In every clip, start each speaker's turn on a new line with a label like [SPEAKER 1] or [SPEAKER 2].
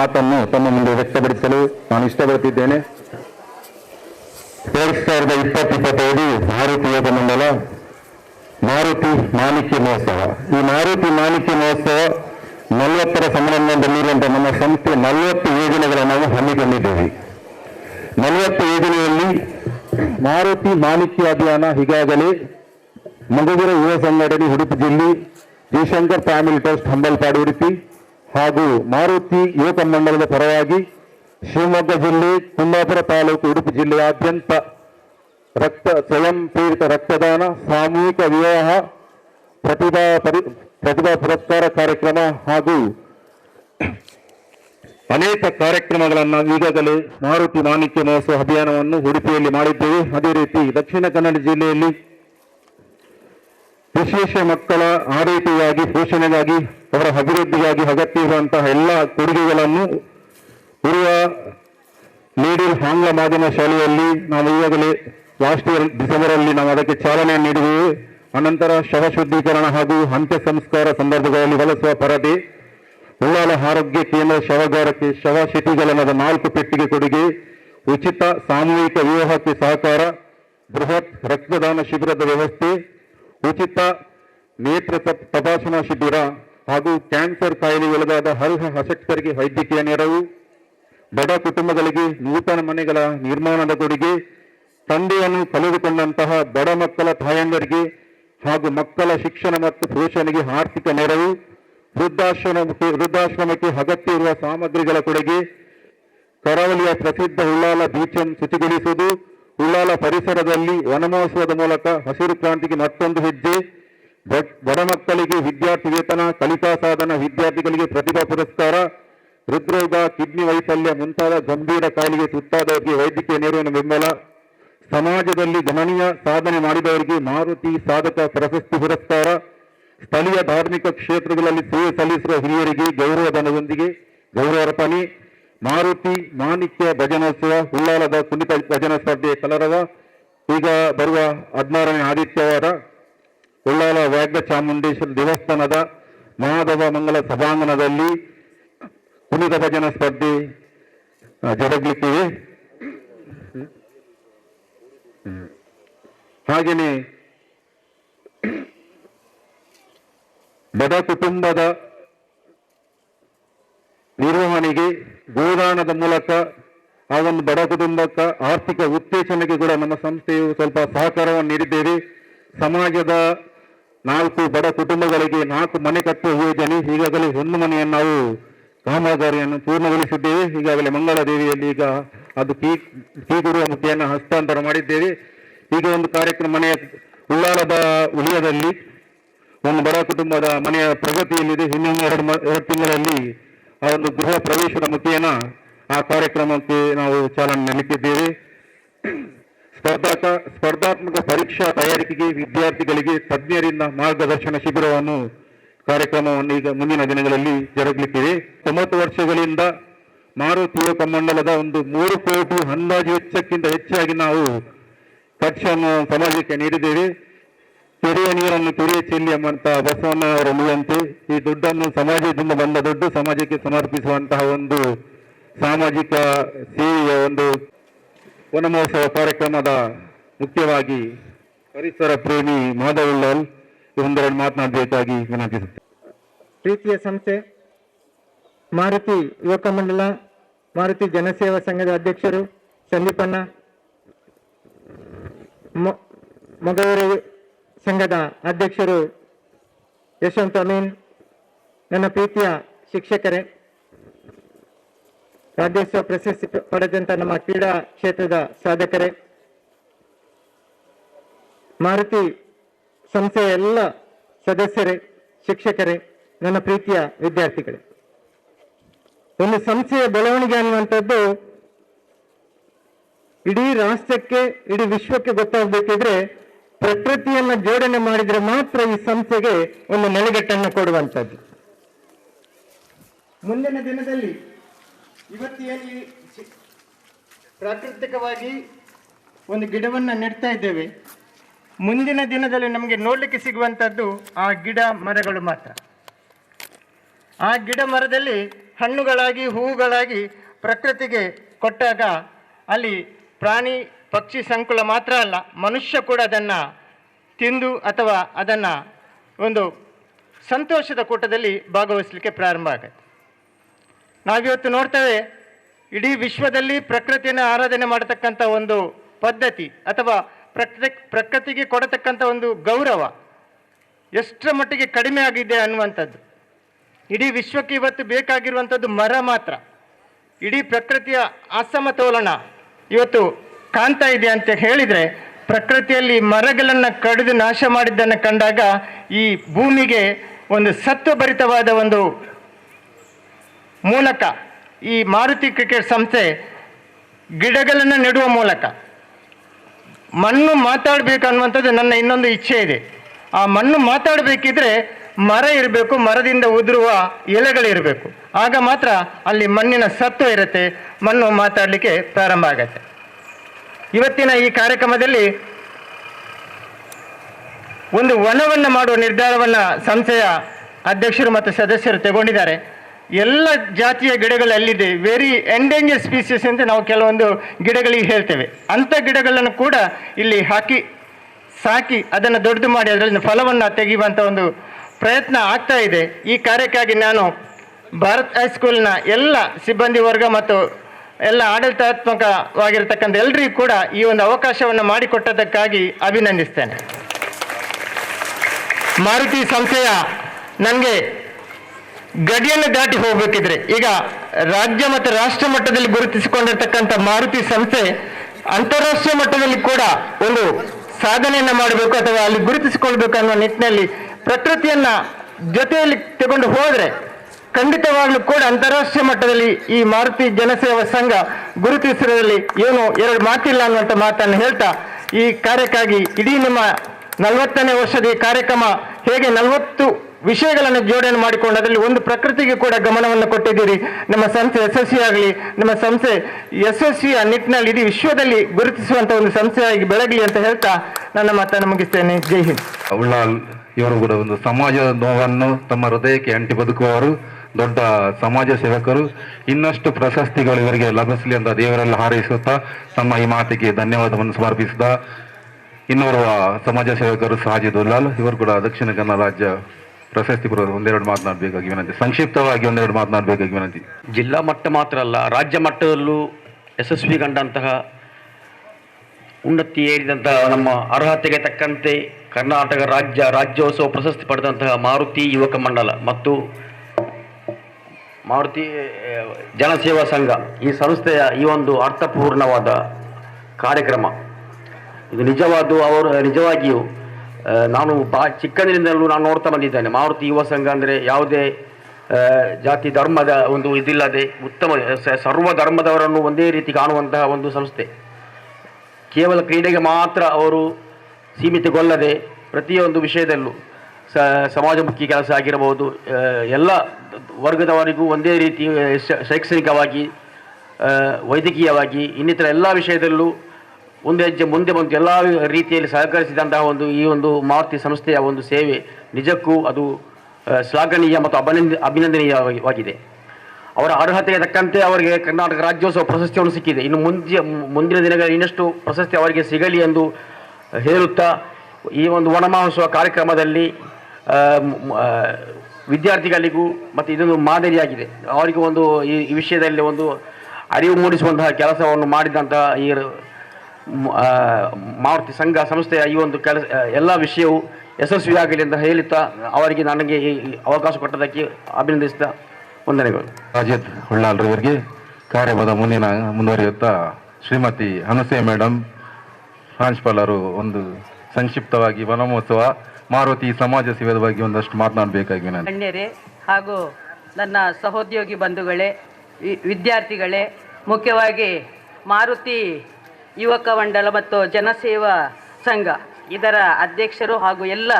[SPEAKER 1] ಮಾತನ್ನು ತಮ್ಮ ಮುಂದೆ ವ್ಯಕ್ತಪಡಿಸಲು ನಾನು ಇಷ್ಟಪಡುತ್ತಿದ್ದೇನೆ. ಎರಡ್ ಸಾವಿರದ ಇಪ್ಪತ್ತ ಇಪ್ಪತ್ತೈದು ಮಾರುತಿ ಯೋಗ ಮಂಡಲ, ಮಾರುತಿ ಮಾಣಿಕ್ಯ ಮಹೋತ್ಸವ. ಈ ಮಾರುತಿ ಮಾಣಿಕ್ಯ ಮಹೋತ್ಸವ ನಲವತ್ತರ ಸಂಭ್ರಮದಲ್ಲಿರುವಂತಹ ನಮ್ಮ ಸಂಸ್ಥೆ ನಲವತ್ತು ಯೋಜನೆಗಳನ್ನು ನಾವು ಹಮ್ಮಿಕೊಂಡಿದ್ದೇವೆ. ನಲವತ್ತು ಯೋಜನೆಯಲ್ಲಿ ಮಾರುತಿ ಮಾಣಿಕ್ಯ ಅಭಿಯಾನ ಈಗಾಗಲೇ ಮಂಗಳೂರು ಯುವ ಸಂಘಟನೆ ಉಡುಪಿ ಜಿಲ್ಲೆ ಜಯಶಂಕರ್ ಫ್ಯಾಮಿಲಿ ಟ್ರಸ್ಟ್, ಹಂಬಲ್ಪಾಡು ಉಡುಪಿ. ಹಾಗೂ ಮಾರುತಿ ಯುವಕ ಮಂಡಲದ ಪರವಾಗಿ ಶಿವಮೊಗ್ಗ ಜಿಲ್ಲೆ ಕುಂದಾಪುರ ತಾಲೂಕು ಉಡುಪಿ ಜಿಲ್ಲೆಯಾದ್ಯಂತ ರಕ್ತ ಸ್ವಯಂ ಪ್ರೇರಿತ ರಕ್ತದಾನ, ಸಾಮೂಹಿಕ ವಿವಾಹ, ಪ್ರತಿಭಾ ಪರಿ, ಪ್ರತಿಭಾ ಪುರಸ್ಕಾರ ಕಾರ್ಯಕ್ರಮ ಹಾಗೂ ಅನೇಕ ಕಾರ್ಯಕ್ರಮಗಳನ್ನು ಈಗಾಗಲೇ ಮಾರುತಿ ಮಾಣಿಕ್ಯ ಮಹೋತ್ಸವ ಅಭಿಯಾನವನ್ನು ಉಡುಪಿಯಲ್ಲಿ ಮಾಡಿದ್ದೇವೆ. ಅದೇ ರೀತಿ ದಕ್ಷಿಣ ಕನ್ನಡ ಜಿಲ್ಲೆಯಲ್ಲಿ ವಿಶೇಷ ಮಕ್ಕಳ ಆರೈಕೆಗಾಗಿ, ಪೋಷಣೆಗಾಗಿ ಅವರ ಅಭಿವೃದ್ಧಿಗಾಗಿ ಅಗತ್ಯ ಇರುವಂತಹ ಎಲ್ಲ ಕೊಡುಗೆಗಳನ್ನು ಇರುವ ನೀಡಿಲ್ ಆಂಗ್ಲ ಮಾಧ್ಯಮ ಶಾಲೆಯಲ್ಲಿ ನಾವು ಈಗಾಗಲೇ ಲಾಸ್ಟ್ ಇಯರ್ ಡಿಸೆಂಬರಲ್ಲಿ ನಾವು ಅದಕ್ಕೆ ಚಾಲನೆ ನೀಡಿದೆವು. ಅನಂತರ ಶವ ಶುದ್ಧೀಕರಣ ಹಾಗೂ ಅಂತ್ಯ ಸಂಸ್ಕಾರ ಸಂದರ್ಭಗಳಲ್ಲಿ ಬಳಸುವ ಪರದೆ, ಉಳ್ಳಾಲ ಆರೋಗ್ಯ ಕೇಂದ್ರ ಶವಗಾರಕ್ಕೆ ಶವ ಶಿಥಿಗಲನದ ನಾಲ್ಕು ಪೆಟ್ಟಿಗೆ ಕೊಡುಗೆ, ಉಚಿತ ಸಾಮೂಹಿಕ ವಿವಾಹಕ್ಕೆ ಸಹಕಾರ, ಬೃಹತ್ ರಕ್ತದಾನ ಶಿಬಿರದ ವ್ಯವಸ್ಥೆ, ಉಚಿತ ನೇತ್ರ ತಪ್- ತಪಾಸಣಾ ಶಿಬಿರ ಹಾಗೂ ಕ್ಯಾನ್ಸರ್ ಕಾಯಿಲೆ ಒಳಗಾದ ಅರ್ಹ ಆಸಕ್ತರಿಗೆ ವೈದ್ಯಕೀಯ ನೆರವು, ಬಡ ಕುಟುಂಬಗಳಿಗೆ ನೂತನ ಮನೆಗಳ ನಿರ್ಮಾಣದ ಕೊಡುಗೆ, ತಂದೆಯನ್ನು ಕಳೆದುಕೊಂಡಂತಹ ಬಡ ಮಕ್ಕಳ ತಾಯಂದರಿಗೆ ಹಾಗೂ ಮಕ್ಕಳ ಶಿಕ್ಷಣ ಮತ್ತು ಪೋಷಣೆಗೆ ಆರ್ಥಿಕ ನೆರವು ವೃದ್ಧಾಶ್ರಮಕ್ಕೆ ವೃದ್ಧಾಶ್ರಮಕ್ಕೆ ಅಗತ್ಯ ಇರುವ ಸಾಮಗ್ರಿಗಳ ಕೊಡುಗೆ, ಕರಾವಳಿಯ ಪ್ರಸಿದ್ಧ ಉಳ್ಳಾಲ ಬೀಚನ್ನು ಶುಚಿಗೊಳಿಸುವುದು, ಉಳ್ಳಾಲ ಪರಿಸರದಲ್ಲಿ ವನಮಹೋತ್ಸವದ ಮೂಲಕ ಹಸಿರು ಕ್ರಾಂತಿಗೆ ಮತ್ತೊಂದು ಹೆಜ್ಜೆ ಬಡ ಮಕ್ಕಳಿಗೆ ವಿದ್ಯಾರ್ಥಿ ವೇತನ ಕಲಿಕಾ ಸಾಧನ ವಿದ್ಯಾರ್ಥಿಗಳಿಗೆ ಪ್ರತಿಭಾ ಪುರಸ್ಕಾರ, ಹೃದ್ರೋಗ, ಕಿಡ್ನಿ ವೈಫಲ್ಯ ಮುಂತಾದ ಗಂಭೀರ ಕಾಯಿಲೆಗೆ ತುತ್ತಾದವರಿಗೆ ವೈದ್ಯಕೀಯ ನೆರವಿನ ಬೆಂಬಲ. ಸಮಾಜದಲ್ಲಿ ಗಣನೀಯ ಸಾಧನೆ ಮಾಡಿದವರಿಗೆ ಮಾರುತಿ ಸಾಧಕ ಪ್ರಶಸ್ತಿ ಪುರಸ್ಕಾರ. ಸ್ಥಳೀಯ ಧಾರ್ಮಿಕ ಕ್ಷೇತ್ರಗಳಲ್ಲಿ ಸೇವೆ ಸಲ್ಲಿಸುವ ಹಿರಿಯರಿಗೆ ಗೌರವಧನದೊಂದಿಗೆ ಗೌರವಾರ್ಪಣೆ. ಮಾರುತಿ ಮಾಣಿಕ್ಯ ಭಜನೋತ್ಸವ ಉಳ್ಳಾಲದ ಕುಣಿತ ಭಜನಾ ಸ್ಪರ್ಧೆ ಕಲರವ. ಈಗ ಬರುವ ಹದಿನಾರನೇ ಆದಿತ್ಯವಾರ ಉಳ್ಳಾಲ ವ್ಯಾಘ್ರ ಚಾಮುಂಡೇಶ್ವರಿ ದೇವಸ್ಥಾನದ ಮಾಧವ ಮಂಗಲ ಸಭಾಂಗಣದಲ್ಲಿ ಕುಣಿತ ಭಜನ ಸ್ಪರ್ಧೆ ಜರುಗಲಿಕ್ಕಿವೆ ಹಾಗೆಯೇ ಬಡ ಕುಟುಂಬದ ನಿರ್ವಹಣೆಗೆ ಗೋದಾನದ ಮೂಲಕ ಆ ಒಂದು ಬಡ ಕುಟುಂಬಕ್ಕೆ ಆರ್ಥಿಕ ಉತ್ತೇಜನಕ್ಕೆ ಕೂಡ ನಮ್ಮ ಸಂಸ್ಥೆಯು ಸ್ವಲ್ಪ ಸಹಕಾರವನ್ನು ನೀಡಿದ್ದೇವೆ. ಸಮಾಜದ ನಾಲ್ಕು ಬಡ ಕುಟುಂಬಗಳಿಗೆ ನಾಲ್ಕು ಮನೆ ಕಟ್ಟುವ ಯೋಜನೆ ಈಗಾಗಲೇ ಒಂದು ಮನೆಯನ್ನು ನಾವು ಕಾಮಗಾರಿಯನ್ನು ಪೂರ್ಣಗೊಳಿಸಿದ್ದೇವೆ. ಈಗಾಗಲೇ ಮಂಗಳದೇವಿಯಲ್ಲಿ ಈಗ ಅದು ಕೀಗುರುವ ಮುಖಿಯನ್ನು ಹಸ್ತಾಂತರ ಮಾಡಿದ್ದೇವೆ. ಈಗ ಒಂದು ಕಾರ್ಯಕ್ರಮ ಮನೆಯ ಉಳ್ಳಾಲದ ಉಳಿಯದಲ್ಲಿ ಒಂದು ಬಡ ಕುಟುಂಬದ ಮನೆಯ ಪ್ರಗತಿಯಲ್ಲಿದೆ. ಇನ್ನೊಂದು ಎರಡು ಎರಡು ತಿಂಗಳಲ್ಲಿ ಆ ಒಂದು ಗೃಹ ಪ್ರವೇಶದ ಮುಖೇನ ಆ ಕಾರ್ಯಕ್ರಮಕ್ಕೆ ನಾವು ಚಾಲನೆ ನೀಡುತ್ತಿದ್ದೇವೆ ಸ್ಪರ್ಧಾಕ, ಸ್ಪರ್ಧಾತ್ಮಕ ಪರೀಕ್ಷಾ ತಯಾರಿಕೆಗೆ ವಿದ್ಯಾರ್ಥಿಗಳಿಗೆ ತಜ್ಞರಿಂದ ಮಾರ್ಗದರ್ಶನ ಶಿಬಿರವನ್ನು ಕಾರ್ಯಕ್ರಮವನ್ನು ಈಗ ಮುಂದಿನ ದಿನಗಳಲ್ಲಿ ಜರುಗಲಿಕ್ಕಿದೆ. ತೊಂಬತ್ತು ವರ್ಷಗಳಿಂದ ಮಾರುತಿ ಮಂಡಲದ ಒಂದು ಮೂರು ಕೋಟಿ ಅಂದಾಜು ವೆಚ್ಚಕ್ಕಿಂತ ಹೆಚ್ಚಾಗಿ ನಾವು ಖರ್ಚನ್ನು ಸಮಾಜಕ್ಕೆ ನೀಡಿದ್ದೇವೆ. ಕೆರೆಯ ನೀರನ್ನು ಕೆರೆಯ ಚೆಲ್ಲಿ ಎಂಬಂತಹ ಬಸವಣ್ಣ ಅವರ ನುಡಿಯಂತೆ ಈ ದುಡ್ಡನ್ನು ಸಮಾಜದಿಂದ ಬಂದ ದುಡ್ಡು ಸಮಾಜಕ್ಕೆ ಸಮರ್ಪಿಸುವಂತಹ ಒಂದು ಸಾಮಾಜಿಕ ಸೇವೆಯ ಒಂದು ವನಮಹೋತ್ಸವ ಕಾರ್ಯಕ್ರಮದ ಮುಖ್ಯವಾಗಿ ಪರಿಸರ ಪ್ರೇಮಿ ಮಾಧವಳ್ಳಲ್ ಒಂದೆರಡು ಮಾತನಾಡಬೇಕಾಗಿ ವಿನಂತಿಸುತ್ತೇನೆ.
[SPEAKER 2] ಪ್ರೀತಿಯ ಸಂಸ್ಥೆ, ಮಾರುತಿ ಯುವಕ ಮಂಡಲ, ಮಾರುತಿ ಜನಸೇವಾ ಸಂಘದ ಅಧ್ಯಕ್ಷರು ಸಂದೀಪಣ್ಣ ಮೊಗವರೆ ಸಂಘದ ಅಧ್ಯಕ್ಷರು ಯಶವಂತ್ ಅಮೀನ್, ನನ್ನ ಪ್ರೀತಿಯ ಶಿಕ್ಷಕರೇ. ರಾಜ್ಯೋತ್ಸವ ಪ್ರಶಸ್ತಿ ಪಡೆದಂತಹ ಪಡೆದಂತ ನಮ್ಮ ಕ್ರೀಡಾ ಕ್ಷೇತ್ರದ ಸಾಧಕರೇ, ಮಾರುತಿ ಸಂಸ್ಥೆಯ ಎಲ್ಲ ಸದಸ್ಯರೇ, ಶಿಕ್ಷಕರೇ, ನನ್ನ ಪ್ರೀತಿಯ ವಿದ್ಯಾರ್ಥಿಗಳೇ. ಒಂದು ಸಂಸ್ಥೆಯ ಬೆಳವಣಿಗೆ ಅನ್ನುವಂಥದ್ದು ಇಡೀ ರಾಷ್ಟ್ರಕ್ಕೆ, ಇಡೀ ವಿಶ್ವಕ್ಕೆ ಗೊತ್ತಾಗಬೇಕಿದ್ರೆ ಪ್ರಕೃತಿಯನ್ನು ಜೋಡಣೆ ಮಾಡಿದ್ರೆ ಮಾತ್ರ ಈ ಸಂಸ್ಥೆಗೆ ಒಂದು ನೆಲೆಗಟ್ಟನ್ನು ಕೊಡುವಂಥದ್ದು. ಮುಂದಿನ ದಿನದಲ್ಲಿ ಇವತ್ತು ಏನು ಈ ಪ್ರಾಕೃತಿಕವಾಗಿ ಒಂದು ಗಿಡವನ್ನು ನೆಡ್ತಾ ಇದ್ದೇವೆ. ಮುಂದಿನ ದಿನದಲ್ಲಿ ನಮಗೆ ನೋಡಲಿಕ್ಕೆ ಸಿಗುವಂಥದ್ದು ಆ ಗಿಡ ಮರಗಳು ಮಾತ್ರ. ಆ ಗಿಡ ಮರದಲ್ಲಿ ಹಣ್ಣುಗಳಾಗಿ, ಹೂವುಗಳಾಗಿ ಪ್ರಕೃತಿಗೆ ಕೊಟ್ಟಾಗ ಅಲ್ಲಿ ಪ್ರಾಣಿ, ಪಕ್ಷಿ ಸಂಕುಲ ಮಾತ್ರ ಅಲ್ಲ, ಮನುಷ್ಯ ಕೂಡ ಅದನ್ನು ತಿಂದು ಅಥವಾ ಅದನ್ನು ಒಂದು ಸಂತೋಷದ ಕೂಟದಲ್ಲಿ ಭಾಗವಹಿಸಲಿಕ್ಕೆ ಪ್ರಾರಂಭ ಆಗುತ್ತೆ. ನಾವಿವತ್ತು ನೋಡ್ತೇವೆ, ಇಡೀ ವಿಶ್ವದಲ್ಲಿ ಪ್ರಕೃತಿಯನ್ನು ಆರಾಧನೆ ಮಾಡತಕ್ಕಂಥ ಒಂದು ಪದ್ಧತಿ ಅಥವಾ ಪ್ರಕೃತಿ ಪ್ರಕೃತಿಗೆ ಕೊಡತಕ್ಕಂಥ ಒಂದು ಗೌರವ ಎಷ್ಟರ ಮಟ್ಟಿಗೆ ಕಡಿಮೆ ಆಗಿದೆ ಅನ್ನುವಂಥದ್ದು. ಇಡೀ ವಿಶ್ವಕ್ಕೆ ಇವತ್ತು ಬೇಕಾಗಿರುವಂಥದ್ದು ಮರ ಮಾತ್ರ. ಇಡೀ ಪ್ರಕೃತಿಯ ಅಸಮತೋಲನ ಇವತ್ತು ಕಾಣ್ತಾ ಇದೆ ಅಂತ ಹೇಳಿದರೆ, ಪ್ರಕೃತಿಯಲ್ಲಿ ಮರಗಳನ್ನು ಕಡಿದು ನಾಶ ಮಾಡಿದ್ದನ್ನು ಕಂಡಾಗ ಈ ಭೂಮಿಗೆ ಒಂದು ಸತ್ವಭರಿತವಾದ ಒಂದು ಮೂಲಕ ಈ ಮಾರುತಿ ಕ್ರಿಕೆಟ್ ಸಂಸ್ಥೆ ಗಿಡಗಳನ್ನು ನೆಡುವ ಮೂಲಕ ಮಣ್ಣು ಮಾತಾಡಬೇಕು ಅನ್ನುವಂಥದ್ದು ನನ್ನ ಇನ್ನೊಂದು ಇಚ್ಛೆ ಇದೆ. ಆ ಮಣ್ಣು ಮಾತಾಡಬೇಕಿದ್ರೆ ಮರ ಇರಬೇಕು, ಮರದಿಂದ ಉದುರುವ ಎಲೆಗಳಿರಬೇಕು ಆಗ ಮಾತ್ರ ಅಲ್ಲಿ ಮಣ್ಣಿನ ಸತ್ವ ಇರುತ್ತೆ, ಮಣ್ಣು ಮಾತಾಡಲಿಕ್ಕೆ ಪ್ರಾರಂಭ ಆಗತ್ತೆ. ಇವತ್ತಿನ ಈ ಕಾರ್ಯಕ್ರಮದಲ್ಲಿ ಒಂದು ವನವನ್ನು ಮಾಡುವ ನಿರ್ಧಾರವನ್ನು ಸಂಸ್ಥೆಯ ಅಧ್ಯಕ್ಷರು ಮತ್ತು ಸದಸ್ಯರು ತಗೊಂಡಿದ್ದಾರೆ. ಎಲ್ಲ ಜಾತಿಯ ಗಿಡಗಳು ಅಲ್ಲಿದೆ. ವೆರಿ ಎಂಡೇಂಜರ್ ಸ್ಪೀಸೀಸ್ ಅಂತ ನಾವು ಕೆಲವೊಂದು ಗಿಡಗಳಿಗೆ ಹೇಳ್ತೇವೆ. ಅಂಥ ಗಿಡಗಳನ್ನು ಕೂಡ ಇಲ್ಲಿ ಹಾಕಿ, ಸಾಕಿ ಅದನ್ನು ದೊಡ್ಡದು ಮಾಡಿ ಅದರಲ್ಲಿ ಫಲವನ್ನು ತೆಗೆಯುವಂಥ ಒಂದು ಪ್ರಯತ್ನ ಆಗ್ತಾ ಇದೆ. ಈ ಕಾರ್ಯಕ್ಕಾಗಿ ನಾನು ಭಾರತ್ ಹೈಸ್ಕೂಲ್ನ ಎಲ್ಲ ಸಿಬ್ಬಂದಿ ವರ್ಗ ಮತ್ತು ಎಲ್ಲ ಆಡಳಿತಾತ್ಮಕವಾಗಿರ್ತಕ್ಕಂಥ ಎಲ್ಲರಿಗೂ ಕೂಡ ಈ ಒಂದು ಅವಕಾಶವನ್ನು ಮಾಡಿಕೊಟ್ಟದಕ್ಕಾಗಿ ಅಭಿನಂದಿಸ್ತೇನೆ. ಮಾರುತಿ ಸಂಸ್ಥೆಯ ನನಗೆ ಗಡಿಯನ್ನು ದಾಟಿ ಹೋಗಬೇಕಿದ್ರೆ ಈಗ ರಾಜ್ಯ ಮತ್ತು ರಾಷ್ಟ್ರ ಮಟ್ಟದಲ್ಲಿ ಗುರುತಿಸಿಕೊಂಡಿರ್ತಕ್ಕಂಥ ಮಾರುತಿ ಸಂಸ್ಥೆ ಅಂತಾರಾಷ್ಟ್ರೀಯ ಮಟ್ಟದಲ್ಲಿ ಕೂಡ ಒಂದು ಸಾಧನೆಯನ್ನು ಮಾಡಬೇಕು ಅಥವಾ ಅಲ್ಲಿ ಗುರುತಿಸಿಕೊಳ್ಬೇಕು ಅನ್ನೋ ನಿಟ್ಟಿನಲ್ಲಿ ಪ್ರಕೃತಿಯನ್ನ ಜೊತೆಯಲ್ಲಿ ತಗೊಂಡು ಹೋದರೆ ಖಂಡಿತವಾಗ್ಲೂ ಕೂಡ ಅಂತಾರಾಷ್ಟ್ರೀಯ ಮಟ್ಟದಲ್ಲಿ ಈ ಮಾರುತಿ ಜನಸೇವಾ ಸಂಘ ಗುರುತಿಸಿರೋದ್ರಲ್ಲಿ ಏನು ಎರಡು ಮಾತಿಲ್ಲ ಅನ್ನುವಂಥ ಮಾತನ್ನು ಹೇಳ್ತಾ ಈ ಕಾರ್ಯಕ್ಕಾಗಿ ಇಡೀ ನಮ್ಮ ನಲವತ್ತನೇ ವರ್ಷದ ಈ ಕಾರ್ಯಕ್ರಮ ಹೇಗೆ ನಲವತ್ತು ವಿಷಯಗಳನ್ನು ಜೋಡಣೆ ಮಾಡಿಕೊಂಡು ಅದರಲ್ಲಿ ಒಂದು ಪ್ರಕೃತಿಗೆ ಕೂಡ ಗಮನವನ್ನು ಕೊಟ್ಟಿದ್ದೀರಿ. ನಮ್ಮ ಸಂಸ್ಥೆ ಯಶಸ್ವಿಯಾಗಲಿ ನಮ್ಮ ಸಂಸ್ಥೆ ಯಶಸ್ವಿಯ ನಿಟ್ಟಿನಲ್ಲಿ ಇಡೀ ವಿಶ್ವದಲ್ಲಿ ಗುರುತಿಸುವಂತಹ ಒಂದು ಸಂಸ್ಥೆಯಾಗಿ ಬೆಳಗಲಿ ಅಂತ ಹೇಳ್ತಾ ನನ್ನ ಮಾತನ್ನು ಮುಗಿಸ್ತೇನೆ. ಜೈ ಹಿಂದ್.
[SPEAKER 1] ಇವರು ಕೂಡ ಒಂದು ಸಮಾಜದ ನೋವನ್ನು ತಮ್ಮ ಹೃದಯಕ್ಕೆ ಅಂಟಿ ಬದುಕುವವರು ದೊಡ್ಡ ಸಮಾಜ ಸೇವಕರು. ಇನ್ನಷ್ಟು ಪ್ರಶಸ್ತಿಗಳು ಇವರಿಗೆ ಲಭಿಸಲಿ ಅಂತ ದೇವರಲ್ಲಿ ಹಾರೈಸುತ್ತಾ ತಮ್ಮ ಈ ಮಾತಿಗೆ ಧನ್ಯವಾದವನ್ನು ಸಮರ್ಪಿಸಿದ ಇನ್ನೋರ್ವ ಸಮಾಜ ಸೇವಕರು ಸಾಜಿದ್ ಉಲ್ಲಾಲ್, ಇವರು ಕೂಡ ದಕ್ಷಿಣ ಕನ್ನಡ ರಾಜ್ಯ ಪ್ರಶಸ್ತಿ ಪೂರ್ವ ಒಂದೆರಡು ಮಾತನಾಡಬೇಕಾಗಿ ವಿನಂತಿ. ಸಂಕ್ಷಿಪ್ತವಾಗಿ ಒಂದೆರಡು ಮಾತನಾಡಬೇಕಾಗಿ ವಿನಂತಿ.
[SPEAKER 3] ಜಿಲ್ಲಾ ಮಟ್ಟ ಮಾತ್ರ ಅಲ್ಲ, ರಾಜ್ಯ ಮಟ್ಟದಲ್ಲೂ ಯಶಸ್ವಿ ಕಂಡಂತಹ ಉನ್ನತಿ ಏರಿದಂತಹ ನಮ್ಮ ಅರ್ಹತೆಗೆ ತಕ್ಕಂತೆ ಕರ್ನಾಟಕ ರಾಜ್ಯ ರಾಜ್ಯೋತ್ಸವ ಪ್ರಶಸ್ತಿ ಪಡೆದಂತಹ ಮಾರುತಿ ಯುವಕ ಮಂಡಲ ಮತ್ತು ಮಾರುತಿ ಜನಸೇವಾ ಸಂಘ. ಈ ಸಂಸ್ಥೆಯ ಈ ಒಂದು ಅರ್ಥಪೂರ್ಣವಾದ ಕಾರ್ಯಕ್ರಮ, ಇದು ನಿಜವಾದ ಅವರು, ನಿಜವಾಗಿಯೂ ನಾನು ಬಾ, ಚಿಕ್ಕಂದಿನಿಂದಲೂ ನಾನು ನೋಡ್ತಾ ಬಂದಿದ್ದೇನೆ. ಮಾರುತಿ ಯುವ ಸಂಘ ಅಂದರೆ ಯಾವುದೇ ಜಾತಿ, ಧರ್ಮದ ಒಂದು ಇದಿಲ್ಲದೆ ಉತ್ತಮ ಸರ್ವ ಧರ್ಮದವರನ್ನು ಒಂದೇ ರೀತಿ ಕಾಣುವಂತಹ ಒಂದು ಸಂಸ್ಥೆ. ಕೇವಲ ಕ್ರೀಡೆಗೆ ಮಾತ್ರ ಅವರು ಸೀಮಿತಗೊಳ್ಳದೆ ಪ್ರತಿಯೊಂದು ವಿಷಯದಲ್ಲೂ ಸ, ಸಮಾಜಮುಖಿ ಕೆಲಸ ಆಗಿರಬಹುದು. ಎಲ್ಲ ವರ್ಗದವರಿಗೂ ಒಂದೇ ರೀತಿ ಶೈಕ್ಷಣಿಕವಾಗಿ ವೈದ್ಯಕೀಯವಾಗಿ, ಇನ್ನಿತರ ಎಲ್ಲ ವಿಷಯದಲ್ಲೂ ಒಂದು ಹೆಜ್ಜೆ ಮುಂದೆ ಬಂದು ಎಲ್ಲ ರೀತಿಯಲ್ಲಿ ಸಹಕರಿಸಿದಂತಹ ಒಂದು ಈ ಒಂದು ಮಾರುತಿ ಸಂಸ್ಥೆಯ ಒಂದು ಸೇವೆ ನಿಜಕ್ಕೂ ಅದು ಶ್ಲಾಘನೀಯ ಮತ್ತು ಅಭಿನಂದ ಅಭಿನಂದನೀಯವಾಗಿದೆ. ಅವರ ಅರ್ಹತೆಗೆ ತಕ್ಕಂತೆ ಅವರಿಗೆ ಕರ್ನಾಟಕ ರಾಜ್ಯೋತ್ಸವ ಪ್ರಶಸ್ತಿಯನ್ನು ಸಿಕ್ಕಿದೆ. ಇನ್ನು ಮುಂದೆ ಮುಂದಿನ ದಿನಗಳಲ್ಲಿ ಇನ್ನಷ್ಟು ಪ್ರಶಸ್ತಿ ಅವರಿಗೆ ಸಿಗಲಿ ಎಂದು ಹೇಳುತ್ತಾ, ಈ ಒಂದು ವನಮಹೋತ್ಸವ ಕಾರ್ಯಕ್ರಮದಲ್ಲಿ ವಿದ್ಯಾರ್ಥಿಗಳಿಗೂ ಮತ್ತು ಇದೊಂದು ಮಾದರಿಯಾಗಿದೆ. ಅವರಿಗೂ ಒಂದು ಈ ವಿಷಯದಲ್ಲಿ ಒಂದು ಅರಿವು ಮೂಡಿಸುವಂತಹ ಕೆಲಸವನ್ನು ಮಾಡಿದಂತಹ ಈ ಮಾರುತಿ ಸಂಘ ಸಂಸ್ಥೆಯ ಈ ಒಂದು ಕೆಲಸ ಎಲ್ಲ ವಿಷಯವು ಯಶಸ್ವಿಯಾಗಲಿ ಅಂತ ಹೇಳುತ್ತಾ ಅವರಿಗೆ ನನಗೆ ಈ ಅವಕಾಶ ಕೊಟ್ಟದಕ್ಕೆ ಅಭಿನಂದಿಸ್ತಾ ವಂದನೆಗಳು.
[SPEAKER 1] ರಾಜೇತ್ ಹೊಳ್ಳಾಲ್ರವರಿಗೆ ಕಾರ್ಯವಾದ ಮುಂದಿನ ಮುಂದುವರಿಯುತ್ತಾ ಶ್ರೀಮತಿ ಅನಸೂಯ ಮೇಡಮ್ ಪ್ರಾಂಶುಪಾಲರು ಒಂದು ಸಂಕ್ಷಿಪ್ತವಾಗಿ ವನಮಹೋತ್ಸವ ಮಾರುತಿ ಸಮಾಜ ಸೇವೆಯ ಬಗ್ಗೆ ಒಂದಷ್ಟು ಮಾತನಾಡಬೇಕಾಗಿ ನಾನು
[SPEAKER 4] ಗಣ್ಯರೇ ಹಾಗೂ ನನ್ನ ಸಹೋದ್ಯೋಗಿ ಬಂಧುಗಳೇ ವಿ- ವಿದ್ಯಾರ್ಥಿಗಳೇ ಮುಖ್ಯವಾಗಿ ಮಾರುತಿ ಯುವಕ ಮಂಡಲ ಮತ್ತು ಜನಸೇವಾ ಸಂಘ, ಇದರ ಅಧ್ಯಕ್ಷರು ಹಾಗೂ ಎಲ್ಲ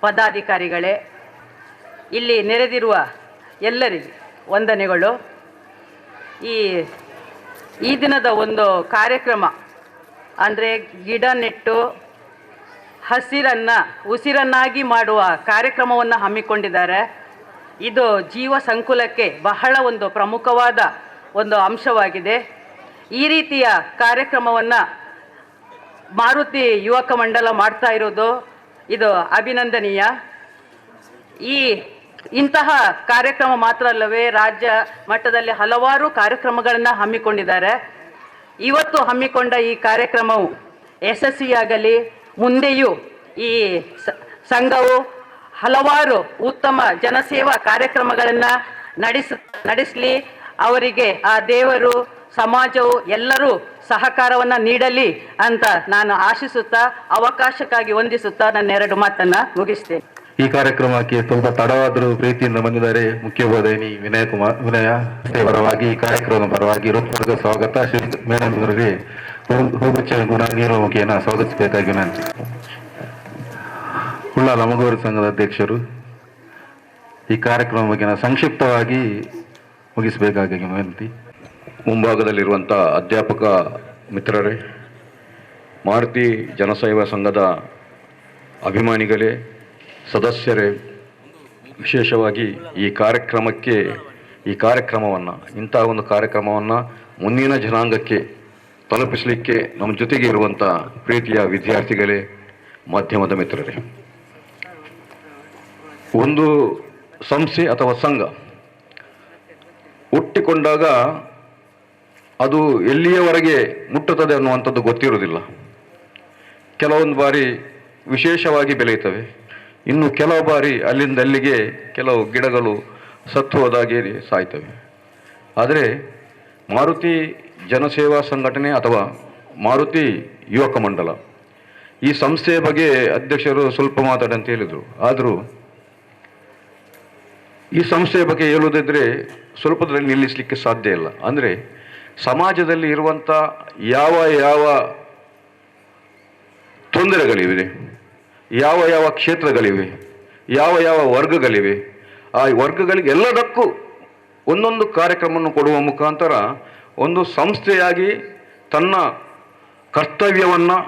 [SPEAKER 4] ಪದಾಧಿಕಾರಿಗಳೇ, ಇಲ್ಲಿ ನೆರೆದಿರುವ ಎಲ್ಲರಿಗೆ ವಂದನೆಗಳು. ಈ ಈ ದಿನದ ಒಂದು ಕಾರ್ಯಕ್ರಮ ಅಂದರೆ ಗಿಡ ನೆಟ್ಟು ಹಸಿರನ್ನು, ಉಸಿರನ್ನಾಗಿ ಮಾಡುವ ಕಾರ್ಯಕ್ರಮವನ್ನು ಹಮ್ಮಿಕೊಂಡಿದ್ದಾರೆ. ಇದು ಜೀವ ಸಂಕುಲಕ್ಕೆ ಬಹಳ ಒಂದು ಪ್ರಮುಖವಾದ ಒಂದು ಅಂಶವಾಗಿದೆ. ಈ ರೀತಿಯ ಕಾರ್ಯಕ್ರಮವನ್ನು ಮಾರುತಿ ಯುವಕ ಮಂಡಲ ಮಾಡ್ತಾ ಇರೋದು. ಇದು ಅಭಿನಂದನೀಯ. ಈ ಇಂತಹ ಕಾರ್ಯಕ್ರಮ ಮಾತ್ರ ಅಲ್ಲವೇ, ರಾಜ್ಯ ಮಟ್ಟದಲ್ಲಿ ಹಲವಾರು ಕಾರ್ಯಕ್ರಮಗಳನ್ನು ಹಮ್ಮಿಕೊಂಡಿದ್ದಾರೆ. ಇವತ್ತು ಹಮ್ಮಿಕೊಂಡ ಈ ಕಾರ್ಯಕ್ರಮವು ಯಶಸ್ವಿಯಾಗಲಿ, ಮುಂದೆಯೂ ಈ ಸಂಘವು ಹಲವಾರು ಉತ್ತಮ ಜನಸೇವಾ ಕಾರ್ಯಕ್ರಮಗಳನ್ನು ನಡೆಸ, ನಡೆಸಲಿ. ಅವರಿಗೆ ಆ ದೇವರು ಸಮಾಜವು ಎಲ್ಲರೂ ಸಹಕಾರವನ್ನು ನೀಡಲಿ ಅಂತ ನಾನು ಆಶಿಸುತ್ತಾ, ಅವಕಾಶಕ್ಕಾಗಿ ವಂದಿಸುತ್ತಾ ನನ್ನ ಎರಡು ಮಾತನ್ನು ಮುಗಿಸ್ತೇನೆ.
[SPEAKER 1] ಈ ಕಾರ್ಯಕ್ರಮಕ್ಕೆ ಸ್ವಲ್ಪ ತಡವಾದರೂ ಪ್ರೀತಿಯಿಂದ ಬಂದಿದ್ದಾರೆ. ಮುಖ್ಯ ಬೋಧನೆ ವಿನಯ ಕುಮಾರ್, ವಿನಯ ಪರವಾಗಿ ಈ ಕಾರ್ಯಕ್ರಮದ ಪರವಾಗಿ ಹೃತ್ಪೂರ್ವಕ ಸ್ವಾಗತ. ಶ್ರೀ ಮೇಡಮ್ ಅವರಿಗೆ ಗುಣ ಸ್ವಾಗತಿಸಬೇಕಾಗಿ ವಿನಂತಿ. ಉಳ್ಳ ಲಮಗೂರು ಸಂಘದ ಅಧ್ಯಕ್ಷರು, ಈ ಕಾರ್ಯಕ್ರಮ ಬಗ್ಗೆ ಸಂಕ್ಷಿಪ್ತವಾಗಿ ಮುಗಿಸಬೇಕಾಗಿ ವಿನಂತಿ.
[SPEAKER 5] ಮುಂಭಾಗದಲ್ಲಿರುವಂಥ ಅಧ್ಯಾಪಕ ಮಿತ್ರರೇ, ಮಾರುತಿ ಜನಸೇವಾ ಸಂಘದ ಅಭಿಮಾನಿಗಳೇ, ಸದಸ್ಯರೇ, ವಿಶೇಷವಾಗಿ ಈ ಕಾರ್ಯಕ್ರಮಕ್ಕೆ, ಈ ಕಾರ್ಯಕ್ರಮವನ್ನು, ಇಂತಹ ಒಂದು ಕಾರ್ಯಕ್ರಮವನ್ನು ಮುಂದಿನ ಜನಾಂಗಕ್ಕೆ ತಲುಪಿಸಲಿಕ್ಕೆ ನಮ್ಮ ಜೊತೆಗೆ ಇರುವಂಥ ಪ್ರೀತಿಯ ವಿದ್ಯಾರ್ಥಿಗಳೇ, ಮಾಧ್ಯಮದ ಮಿತ್ರರೇ. ಒಂದು ಸಂಸ್ಥೆ ಅಥವಾ ಸಂಘ ಹುಟ್ಟಿಕೊಂಡಾಗ ಅದು ಎಲ್ಲಿಯವರೆಗೆ ಮುಟ್ಟುತ್ತದೆ ಅನ್ನುವಂಥದ್ದು ಗೊತ್ತಿರುವುದಿಲ್ಲ. ಕೆಲವೊಂದು ಬಾರಿ ವಿಶೇಷವಾಗಿ ಬೆಳೆಯುತ್ತವೆ. ಇನ್ನು ಕೆಲವು ಬಾರಿ ಅಲ್ಲಿಂದ ಅಲ್ಲಿಗೆ ಕೆಲವು ಗಿಡಗಳು ಸತ್ತು ಹೋದಾಗೆ ಸಾಯ್ತವೆ. ಆದರೆ ಮಾರುತಿ ಜನಸೇವಾ ಸಂಘಟನೆ ಅಥವಾ ಮಾರುತಿ ಯುವಕ ಮಂಡಲ ಈ ಸಂಸ್ಥೆಯ ಬಗ್ಗೆ ಅಧ್ಯಕ್ಷರು ಸ್ವಲ್ಪ ಮಾತಾಡಿ ಅಂತ ಹೇಳಿದರು. ಆದರೂ ಈ ಸಂಸ್ಥೆಯ ಬಗ್ಗೆ ಹೇಳುವುದಿದ್ರೆ ಸ್ವಲ್ಪದಲ್ಲಿ ನಿಲ್ಲಿಸಲಿಕ್ಕೆ ಸಾಧ್ಯ ಇಲ್ಲ. ಅಂದರೆ ಸಮಾಜದಲ್ಲಿ ಇರುವಂಥ ಯಾವ ಯಾವ ತೊಂದರೆಗಳಿವೆ, ಯಾವ ಯಾವ ಕ್ಷೇತ್ರಗಳಿವೆ, ಯಾವ ಯಾವ ವರ್ಗಗಳಿವೆ, ಆ ವರ್ಗಗಳಿಗೆ ಎಲ್ಲದಕ್ಕೂ ಒಂದೊಂದು ಕಾರ್ಯಕ್ರಮವನ್ನು ಕೊಡುವ ಮುಖಾಂತರ ಒಂದು ಸಂಸ್ಥೆಯಾಗಿ ತನ್ನ ಕರ್ತವ್ಯವನ್ನು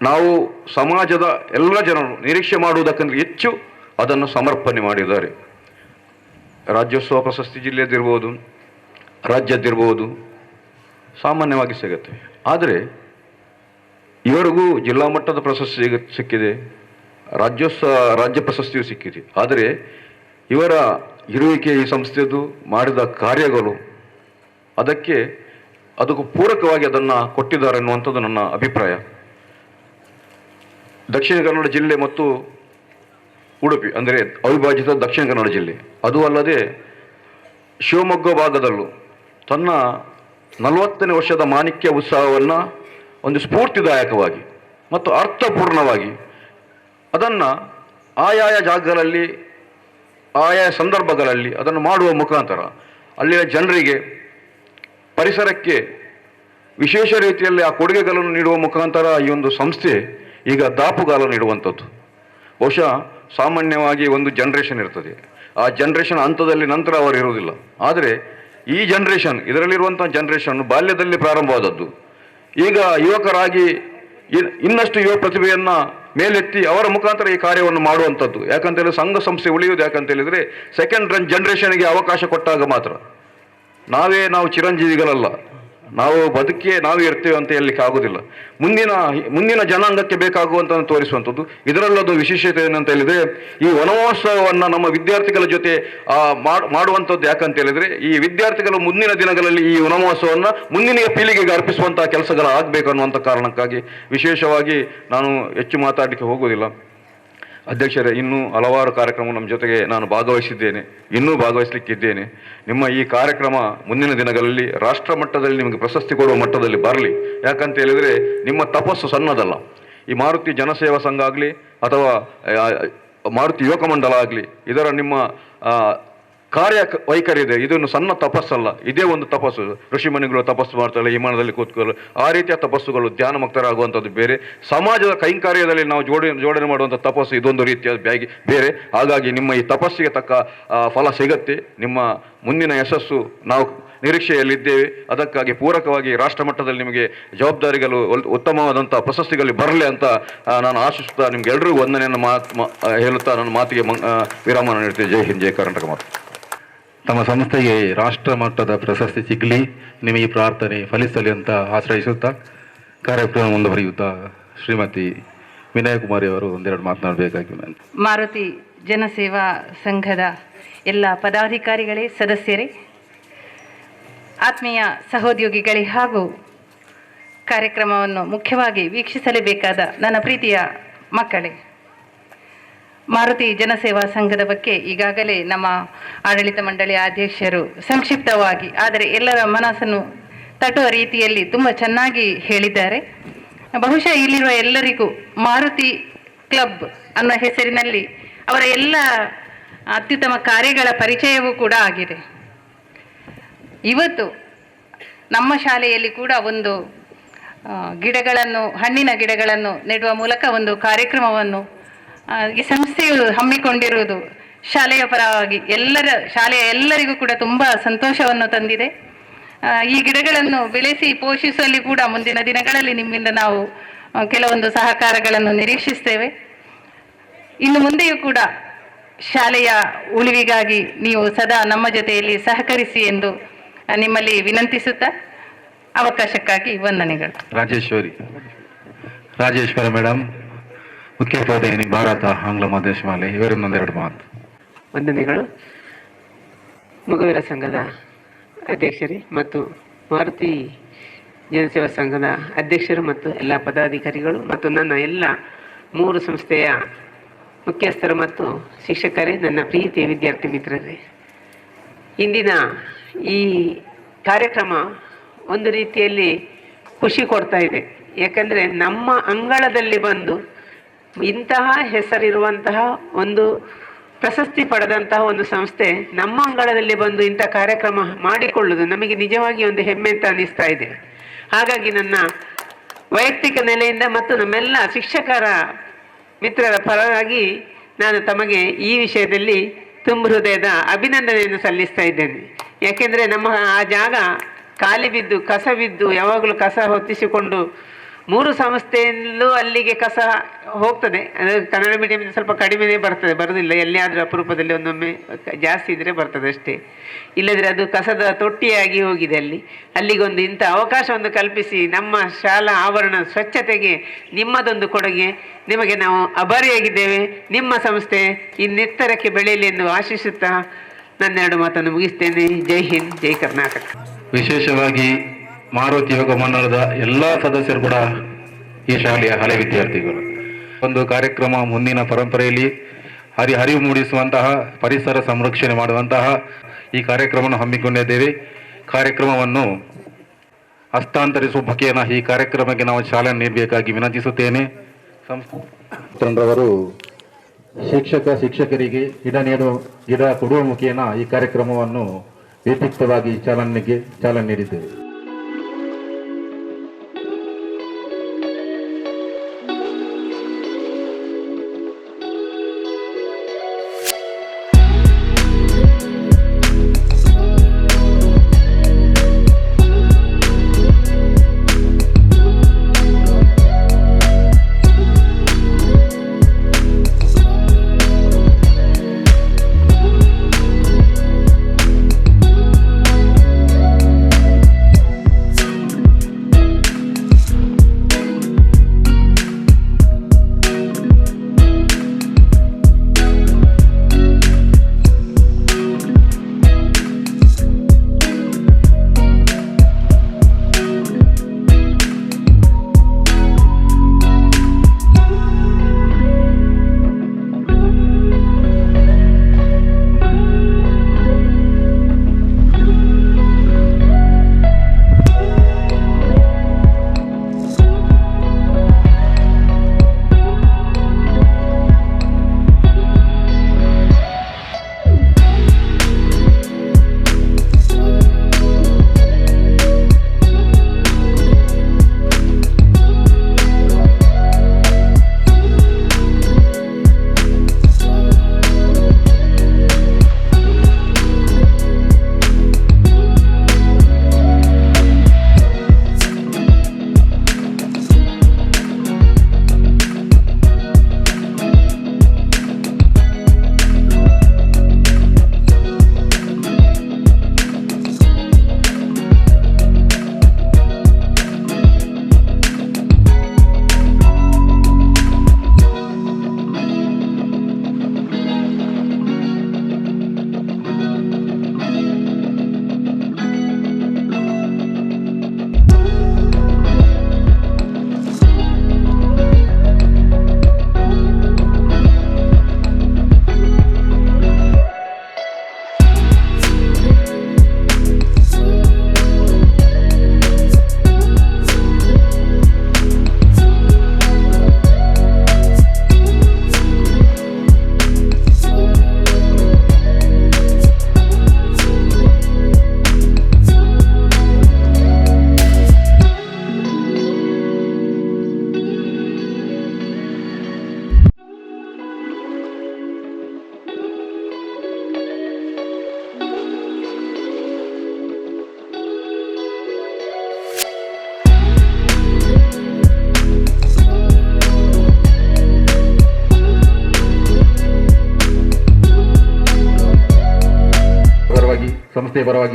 [SPEAKER 5] ನಾವು ಸಮಾಜದ ಎಲ್ಲ ಜನರು ನಿರೀಕ್ಷೆ ಮಾಡುವುದಕ್ಕಿಂತ ಹೆಚ್ಚು ಅದನ್ನು ಸಮರ್ಪಣೆ ಮಾಡಿದ್ದಾರೆ. ರಾಜ್ಯೋತ್ಸವ ಪ್ರಶಸ್ತಿ ಜಿಲ್ಲೆಯದಿರ್ಬೋದು ರಾಜ್ಯದ್ದಿರ್ಬೋದು, ಸಾಮಾನ್ಯವಾಗಿ ಸಿಗುತ್ತೆ. ಆದರೆ ಇವರಿಗೂ ಜಿಲ್ಲಾ ಮಟ್ಟದ ಪ್ರಶಸ್ತಿ ಸಿಕ್ಕಿದೆ ರಾಜ್ಯೋತ್ಸವ ರಾಜ್ಯ ಪ್ರಶಸ್ತಿಯೂ ಸಿಕ್ಕಿದೆ. ಆದರೆ, ಇವರ ಇರುವಿಕೆ ಈ ಸಂಸ್ಥೆದು ಮಾಡಿದ ಕಾರ್ಯಗಳು, ಅದಕ್ಕೆ ಅದಕ್ಕೂ ಪೂರಕವಾಗಿ ಅದನ್ನು ಕೊಟ್ಟಿದ್ದಾರೆ ಅನ್ನುವಂಥದ್ದು ನನ್ನ ಅಭಿಪ್ರಾಯ. ದಕ್ಷಿಣ ಕನ್ನಡ ಜಿಲ್ಲೆ ಮತ್ತು ಉಡುಪಿ, ಅಂದರೆ ಅವಿಭಾಜಿತ ದಕ್ಷಿಣ ಕನ್ನಡ ಜಿಲ್ಲೆ. ಅದು ಅಲ್ಲದೆ ಶಿವಮೊಗ್ಗ ಭಾಗದಲ್ಲೂ ತನ್ನ ನಲವತ್ತನೇ ವರ್ಷದ ಮಾಣಿಕ್ಯ ಉತ್ಸವವನ್ನು ಒಂದು ಸ್ಫೂರ್ತಿದಾಯಕವಾಗಿ ಮತ್ತು ಅರ್ಥಪೂರ್ಣವಾಗಿ ಅದನ್ನು ಆಯಾಯ ಜಾಗಗಳಲ್ಲಿ, ಆಯಾಯ ಸಂದರ್ಭಗಳಲ್ಲಿ ಅದನ್ನು ಮಾಡುವ ಮುಖಾಂತರ ಅಲ್ಲಿನ ಜನರಿಗೆ ಪರಿಸರಕ್ಕೆ ವಿಶೇಷ ರೀತಿಯಲ್ಲಿ ಆ ಕೊಡುಗೆಗಳನ್ನು ನೀಡುವ ಮುಖಾಂತರ ಈ ಒಂದು ಸಂಸ್ಥೆ ಈಗ ದಾಪುಗಾಲ ನೀಡುವಂಥದ್ದು. ಬಹುಶಃ ಸಾಮಾನ್ಯವಾಗಿ ಒಂದು ಜನ್ರೇಷನ್ ಇರ್ತದೆ. ಆ ಜನ್ರೇಷನ್ ಹಂತದಲ್ಲಿ ನಂತರ ಅವರು ಇರುವುದಿಲ್ಲ. ಆದರೆ ಈ ಜನ್ರೇಷನ್ ಇದರಲ್ಲಿರುವಂಥ ಜನ್ರೇಷನ್ ಬಾಲ್ಯದಲ್ಲಿ ಪ್ರಾರಂಭವಾದದ್ದು. ಈಗ ಯುವಕರಾಗಿ ಇನ್- ಇನ್ನಷ್ಟು ಯುವ ಪ್ರತಿಭೆಯನ್ನು ಮೇಲೆತ್ತಿ ಅವರ ಮುಖಾಂತರ ಈ ಕಾರ್ಯವನ್ನು ಮಾಡುವಂಥದ್ದು. ಯಾಕಂತ ಹೇಳಿದ್ರೆ ಸಂಘ ಸಂಸ್ಥೆ ಉಳಿಯುವುದು ಯಾಕಂತ ಹೇಳಿದ್ರೆ ಸೆಕೆಂಡ್ ರನ್ ಜನ್ರೇಷನ್ಗೆ ಅವಕಾಶ ಕೊಟ್ಟಾಗ ಮಾತ್ರ. ನಾವೇ ನಾವು ಚಿರಂಜೀವಿಗಳಲ್ಲ. ನಾವು ಬದುಕಿಯೇ ನಾವು ಇರ್ತೇವೆ ಅಂತ ಹೇಳಲಿಕ್ಕೆ ಆಗುದಿಲ್ಲ. ಮುಂದಿನ ಮುಂದಿನ ಜನಾಂಗಕ್ಕೆ ಬೇಕಾಗುವಂಥದ್ದು ತೋರಿಸುವಂಥದ್ದು. ಇದರಲ್ಲೊಂದು ವಿಶೇಷತೆ ಏನಂತ ಹೇಳಿದ್ರೆ, ಈ ವನಮಹೋತ್ಸವವನ್ನು ನಮ್ಮ ವಿದ್ಯಾರ್ಥಿಗಳ ಜೊತೆ ಮಾಡುವಂಥದ್ದು ಯಾಕಂತ ಹೇಳಿದ್ರೆ, ಈ ವಿದ್ಯಾರ್ಥಿಗಳು ಮುಂದಿನ ದಿನಗಳಲ್ಲಿ ಈ ವನಮಹೋತ್ಸವವನ್ನು ಮುಂದಿನ ಪೀಳಿಗೆಗೆ ಅರ್ಪಿಸುವಂಥ ಕೆಲಸಗಳು ಆಗಬೇಕು ಅನ್ನುವಂಥ ಕಾರಣಕ್ಕಾಗಿ ವಿಶೇಷವಾಗಿ ನಾನು ಹೆಚ್ಚು ಮಾತಾಡಲಿಕ್ಕೆ ಹೋಗುವುದಿಲ್ಲ. ಅಧ್ಯಕ್ಷರೇ, ಇನ್ನೂ ಹಲವಾರು ಕಾರ್ಯಕ್ರಮ ನಮ್ಮ ಜೊತೆಗೆ ನಾನು ಭಾಗವಹಿಸಿದ್ದೇನೆ, ಇನ್ನೂ ಭಾಗವಹಿಸಲಿಕ್ಕಿದ್ದೇನೆ. ನಿಮ್ಮ ಈ ಕಾರ್ಯಕ್ರಮ ಮುಂದಿನ ದಿನಗಳಲ್ಲಿ ರಾಷ್ಟ್ರ ಮಟ್ಟದಲ್ಲಿ ನಿಮಗೆ ಪ್ರಶಸ್ತಿ ಕೊಡುವ ಮಟ್ಟದಲ್ಲಿ ಬರಲಿ. ಯಾಕಂತ ಹೇಳಿದರೆ, ನಿಮ್ಮ ತಪಸ್ಸು ಸಣ್ಣದಲ್ಲ. ಈ ಮಾರುತಿ ಜನಸೇವಾ ಸಂಘ ಆಗಲಿ, ಅಥವಾ ಮಾರುತಿ ಯುವಕ ಮಂಡಲ ಆಗಲಿ, ಇದರ ನಿಮ್ಮ ಕಾರ್ಯ ವೈಖರಿ ಇದೆ ಇದನ್ನು ಸಣ್ಣ ತಪಸ್ಸಲ್ಲ. ಇದೇ ಒಂದು ತಪಸ್ಸು. ಋಷಿಮುನಿಗಳು ತಪಸ್ಸು ಮಾಡ್ತಾರೆ ವಿಮಾನದಲ್ಲಿ ಕೂತ್ಕೊಳ್ಳಲು ಆ ರೀತಿಯ ತಪಸ್ಸುಗಳು ಧ್ಯಾನ ಮುಕ್ತರಾಗುವಂಥದ್ದು ಬೇರೆ. ಸಮಾಜದ ಕೈಂಕಾರ್ಯದಲ್ಲಿ ನಾವು ಜೋಡಿ, ಜೋಡಣೆ ಮಾಡುವಂಥ ತಪಸ್ಸು ಇದೊಂದು ರೀತಿಯ ಬ್ಯಾಗಿ ಬೇರೆ. ಹಾಗಾಗಿ ನಿಮ್ಮ ಈ ತಪಸ್ಸಿಗೆ ತಕ್ಕ ಫಲ ಸಿಗತ್ತೆ. ನಿಮ್ಮ ಮುಂದಿನ ಯಶಸ್ಸು ನಾವು ನಿರೀಕ್ಷೆಯಲ್ಲಿದ್ದೇವೆ. ಅದಕ್ಕಾಗಿ ಪೂರಕವಾಗಿ ರಾಷ್ಟ್ರ ಮಟ್ಟದಲ್ಲಿ ನಿಮಗೆ ಜವಾಬ್ದಾರಿಗಳು ಉತ್ತಮವಾದಂಥ ಪ್ರಶಸ್ತಿಗಳು ಬರಲಿ ಅಂತ ನಾನು ಆಶಿಸುತ್ತಾ ನಿಮ್ಗೆ ಎಲ್ಲರಿಗೂ ವಂದನೆಯನ್ನು ಮಾತು ಹೇಳುತ್ತಾ ನನ್ನ ಮಾತಿಗೆ ವಿರಾಮ ನೀಡ್ತೇವೆ ಜೈ ಹಿಂದ್, ಜೈ ಕರ್ನಾಟಕ ಮಾತು.
[SPEAKER 1] ತಮ್ಮ ಸಂಸ್ಥೆಗೆ ರಾಷ್ಟ್ರ ಮಟ್ಟದ ಪ್ರಶಸ್ತಿ ಸಿಗಲಿ, ನಿಮಗೆ ಪ್ರಾರ್ಥನೆ ಫಲಿಸಲಿ ಅಂತ ಆಶ್ರಯಿಸುತ್ತಾ ಕಾರ್ಯಕ್ರಮ ಮುಂದುವರಿಯುತ್ತಾ ಶ್ರೀಮತಿ ವಿನಯಕುಮಾರಿ ಅವರು ಒಂದೆರಡು ಮಾತನಾಡಬೇಕಾಗಿ
[SPEAKER 6] ಮಾರುತಿ ಜನಸೇವಾ ಸಂಘದ ಎಲ್ಲ ಪದಾಧಿಕಾರಿಗಳೇ, ಸದಸ್ಯರೇ, ಆತ್ಮೀಯ ಸಹೋದ್ಯೋಗಿಗಳೇ ಹಾಗೂ ಕಾರ್ಯಕ್ರಮವನ್ನು ಮುಖ್ಯವಾಗಿ ವೀಕ್ಷಿಸಲೇಬೇಕಾದ ನನ್ನ ಪ್ರೀತಿಯ ಮಕ್ಕಳೇ ಮಾರುತಿ ಜನಸೇವಾ ಸಂಘದ ಬಗ್ಗೆ ಈಗಾಗಲೇ ನಮ್ಮ ಆಡಳಿತ ಮಂಡಳಿ ಅಧ್ಯಕ್ಷರು ಸಂಕ್ಷಿಪ್ತವಾಗಿ, ಆದರೆ ಎಲ್ಲರ ಮನಸ್ಸನ್ನು ತಟ್ಟುವ ರೀತಿಯಲ್ಲಿ ತುಂಬ ಚೆನ್ನಾಗಿ ಹೇಳಿದ್ದಾರೆ. ಬಹುಶಃ ಇಲ್ಲಿರುವ ಎಲ್ಲರಿಗೂ ಮಾರುತಿ ಕ್ಲಬ್ ಅನ್ನೋ ಹೆಸರಿನಲ್ಲಿ ಅವರ ಎಲ್ಲ ಅತ್ಯುತ್ತಮ ಕಾರ್ಯಗಳ ಪರಿಚಯವೂ ಕೂಡ ಆಗಿದೆ. ಇವತ್ತು ನಮ್ಮ ಶಾಲೆಯಲ್ಲಿ ಕೂಡ ಒಂದು ಗಿಡಗಳನ್ನು, ಹಣ್ಣಿನ ಗಿಡಗಳನ್ನು ನೆಡುವ ಮೂಲಕ ಒಂದು ಕಾರ್ಯಕ್ರಮವನ್ನು ಈ ಸಂಸ್ಥೆಯು ಹಮ್ಮಿಕೊಂಡಿರುವುದು ಶಾಲೆಯ ಪರವಾಗಿ. ಎಲ್ಲರ ಶಾಲೆಯ ಎಲ್ಲರಿಗೂ ಕೂಡ ತುಂಬ ಸಂತೋಷವನ್ನು ತಂದಿದೆ. ಈ ಗಿಡಗಳನ್ನು ಬೆಳೆಸಿ ಪೋಷಿಸುವಲ್ಲಿ ಕೂಡ ಮುಂದಿನ ದಿನಗಳಲ್ಲಿ ನಿಮ್ಮಿಂದ ನಾವು ಕೆಲವೊಂದು ಸಹಕಾರಗಳನ್ನು ನಿರೀಕ್ಷಿಸ್ತೇವೆ. ಇನ್ನು ಮುಂದೆಯೂ ಕೂಡ ಶಾಲೆಯ ಉಳಿವಿಗಾಗಿ ನೀವು ಸದಾ ನಮ್ಮ ಜೊತೆಯಲ್ಲಿ ಸಹಕರಿಸಿ ಎಂದು ನಿಮ್ಮಲ್ಲಿ ವಿನಂತಿಸುತ್ತಾ ಅವಕಾಶಕ್ಕಾಗಿ ವಂದನೆಗಳು.
[SPEAKER 1] ರಾಜೇಶ್ವರಿ. ರಾಜೇಶ್ವರ ಮೇಡಮ್ ಮುಖ್ಯೋಪಾಧ್ಯಾಯಿನಿ ಭಾರತ, ಆಂಗ್ಲ ಮಾಧ್ಯಮ ಶಾಲೆ ಇವರಿಂದ ಒಂದೆರಡು ಮಾತು.
[SPEAKER 7] ವಂದನೆಗಳು. ಮಗುವೀರ ಸಂಘದ ಅಧ್ಯಕ್ಷರೇ ಮತ್ತು ಮಾರುತಿ ಜನಸೇವಾ ಸಂಘದ ಅಧ್ಯಕ್ಷರು ಮತ್ತು ಎಲ್ಲ ಪದಾಧಿಕಾರಿಗಳು ಮತ್ತು ನನ್ನ ಎಲ್ಲ ಮೂರು ಸಂಸ್ಥೆಯ ಮುಖ್ಯಸ್ಥರು ಮತ್ತು ಶಿಕ್ಷಕರೇ, ನನ್ನ ಪ್ರೀತಿಯ ವಿದ್ಯಾರ್ಥಿ ಮಿತ್ರರೇ. ಇಂದಿನ ಈ ಕಾರ್ಯಕ್ರಮ ಒಂದು ರೀತಿಯಲ್ಲಿ ಖುಷಿ ಕೊಡ್ತಾ ಇದೆ. ಯಾಕಂದರೆ ನಮ್ಮ ಅಂಗಳದಲ್ಲಿ ಬಂದು ಇಂತಹ ಹೆಸರಿರುವಂತಹ ಒಂದು ಪ್ರಶಸ್ತಿ ಪಡೆದಂತಹ ಒಂದು ಸಂಸ್ಥೆ ನಮ್ಮ ಅಂಗಳದಲ್ಲಿ ಬಂದು ಇಂಥ ಕಾರ್ಯಕ್ರಮ ಮಾಡಿಕೊಳ್ಳುವುದು ನಮಗೆ ನಿಜವಾಗಿ ಒಂದು ಹೆಮ್ಮೆ ಅಂತ ಅನ್ನಿಸ್ತಾ ಇದೆ. ಹಾಗಾಗಿ ನನ್ನ ವೈಯಕ್ತಿಕ ನೆಲೆಯಿಂದ ಮತ್ತು ನಮ್ಮೆಲ್ಲ ಶಿಕ್ಷಕರ ಮಿತ್ರರ ಪರವಾಗಿ ನಾನು ತಮಗೆ ಈ ವಿಷಯದಲ್ಲಿ ತುಂಬ ಹೃದಯದ ಅಭಿನಂದನೆಯನ್ನು ಸಲ್ಲಿಸ್ತಾ ಇದ್ದೇನೆ. ಯಾಕೆಂದರೆ ನಮ್ಮ ಆ ಜಾಗ ಖಾಲಿ ಬಿದ್ದು, ಕಸ ಬಿದ್ದು, ಯಾವಾಗಲೂ ಕಸ ಹೊತ್ತಿಸಿಕೊಂಡು ಮೂರು ಸಂಸ್ಥೆಯಲ್ಲೂ ಅಲ್ಲಿಗೆ ಕಸ ಹೋಗ್ತದೆ. ಅಂದರೆ ಕನ್ನಡ ಮೀಡಿಯಮಿಂದ ಸ್ವಲ್ಪ ಕಡಿಮೆನೇ ಬರ್ತದೆ, ಬರೋದಿಲ್ಲ. ಎಲ್ಲಿಯಾದರೂ ಅಪರೂಪದಲ್ಲಿ ಒಂದೊಮ್ಮೆ ಜಾಸ್ತಿ ಇದ್ದರೆ ಬರ್ತದೆ ಅಷ್ಟೇ. ಇಲ್ಲದ್ರೆ ಅದು ಕಸದ ತೊಟ್ಟಿಯಾಗಿ ಹೋಗಿದೆ ಅಲ್ಲಿ. ಅಲ್ಲಿಗೊಂದು ಇಂಥ ಅವಕಾಶವನ್ನು ಕಲ್ಪಿಸಿ ನಮ್ಮ ಶಾಲಾ ಆವರಣ ಸ್ವಚ್ಛತೆಗೆ ನಿಮ್ಮದೊಂದು ಕೊಡುಗೆ. ನಿಮಗೆ ನಾವು ಅಭಾರಿಯಾಗಿದ್ದೇವೆ ನಿಮ್ಮ ಸಂಸ್ಥೆ ಇನ್ನೆತ್ತರಕ್ಕೆ ಬೆಳೆಯಲಿ ಎಂದು ಆಶಿಸುತ್ತಾ ನನ್ನೆರಡು ಮಾತನ್ನು ಮುಗಿಸ್ತೇನೆ. ಜೈ ಹಿಂದ್, ಜೈ ಕರ್ನಾಟಕ.
[SPEAKER 1] ವಿಶೇಷವಾಗಿ ಮಾರುತಿ ಯೋಗ ಮಂಡಳದ ಎಲ್ಲ ಸದಸ್ಯರು ಕೂಡ ಈ ಶಾಲೆಯ ಹಳೆ ವಿದ್ಯಾರ್ಥಿಗಳು. ಒಂದು ಕಾರ್ಯಕ್ರಮ ಮುಂದಿನ ಪರಂಪರೆಯಲ್ಲಿ ಹರಿ ಹರಿವು ಮೂಡಿಸುವಂತಹ, ಪರಿಸರ ಸಂರಕ್ಷಣೆ ಮಾಡುವಂತಹ ಈ ಕಾರ್ಯಕ್ರಮವನ್ನು ಹಮ್ಮಿಕೊಂಡಿದ್ದೇವೆ. ಕಾರ್ಯಕ್ರಮವನ್ನು ಹಸ್ತಾಂತರಿಸುವ ಮುಖೇನ ಈ ಕಾರ್ಯಕ್ರಮಕ್ಕೆ ನಾವು ಚಾಲನೆ ನೀಡಬೇಕಾಗಿ ವಿನಂತಿಸುತ್ತೇನೆ. ಸಂಸ್ಥರವರು ಶಿಕ್ಷಕ, ಶಿಕ್ಷಕರಿಗೆ ಗಿಡ ನೀಡುವ ಗಿಡ ಕೊಡುವ ಮುಖೇನ ಈ ಕಾರ್ಯಕ್ರಮವನ್ನು ವ್ಯತಿರಿಕ್ತವಾಗಿ ಚಾಲನೆಗೆ, ಚಾಲನೆ ನೀಡಿದ್ದೇವೆ.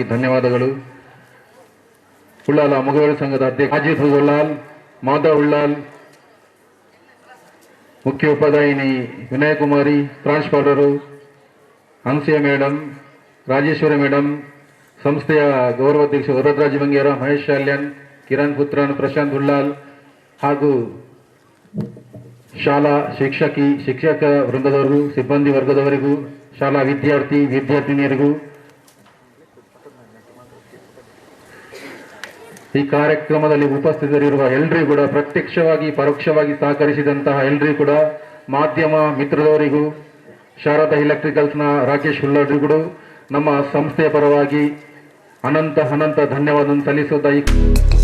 [SPEAKER 1] ಧನ್ಯವಾದಗಳು. ಉಳ್ಳಾಲ ಮಗುವರ ಸಂಘದ ಅಧ್ಯಕ್ಷ ಅಜಿತ್ ಉಳ್ಳಾಲ್ ಮಾಧವ್ ಉಳ್ಳಾಲ್ ಮುಖ್ಯ ಉಪಾಧ್ಯಾಯಿನಿ ವಿನಯಕುಮಾರಿ ಪ್ರಾಂಶುಪಾಲರು ಹಂಸಿಯ ಮೇಡಮ್ ರಾಜೇಶ್ವರಿ ಮೇಡಮ್ ಸಂಸ್ಥೆಯ ಗೌರವಾಧ್ಯಕ್ಷ ವರದರಾಜ ಬಂಗೇರ ಮಹೇಶ್ ಶಾಲ್ಯನ್, ಕಿರಣ್ ಪುತ್ರನ್, ಪ್ರಶಾಂತ್ ಉಳ್ಳಾಲ್ ಹಾಗೂ ಶಾಲಾ ಶಿಕ್ಷಕಿ, ಶಿಕ್ಷಕ ವೃಂದದವರಿಗೂ, ಸಿಬ್ಬಂದಿ ವರ್ಗದವರಿಗೂ, ಶಾಲಾ ವಿದ್ಯಾರ್ಥಿ, ವಿದ್ಯಾರ್ಥಿನಿಯರಿಗೂ ಈ ಕಾರ್ಯಕ್ರಮದಲ್ಲಿ ಉಪಸ್ಥಿತರಿರುವ ಎಲ್ರಿಗೂ ಕೂಡ ಪ್ರತ್ಯಕ್ಷವಾಗಿ, ಪರೋಕ್ಷವಾಗಿ ಸಹಕರಿಸಿದಂತಹ ಎಲ್ರಿಗೂ ಕೂಡ ಮಾಧ್ಯಮ ಮಿತ್ರದವರಿಗೂ, ಶಾರದಾ ಎಲೆಕ್ಟ್ರಿಕಲ್ಸ್ನ ರಾಕೇಶ್ ಹುಲ್ಲಡ್ರಿಗೂ ನಮ್ಮ ಸಂಸ್ಥೆಯ ಪರವಾಗಿ ಅನಂತ ಅನಂತ ಧನ್ಯವಾದ ಸಲ್ಲಿಸುತ್ತಾ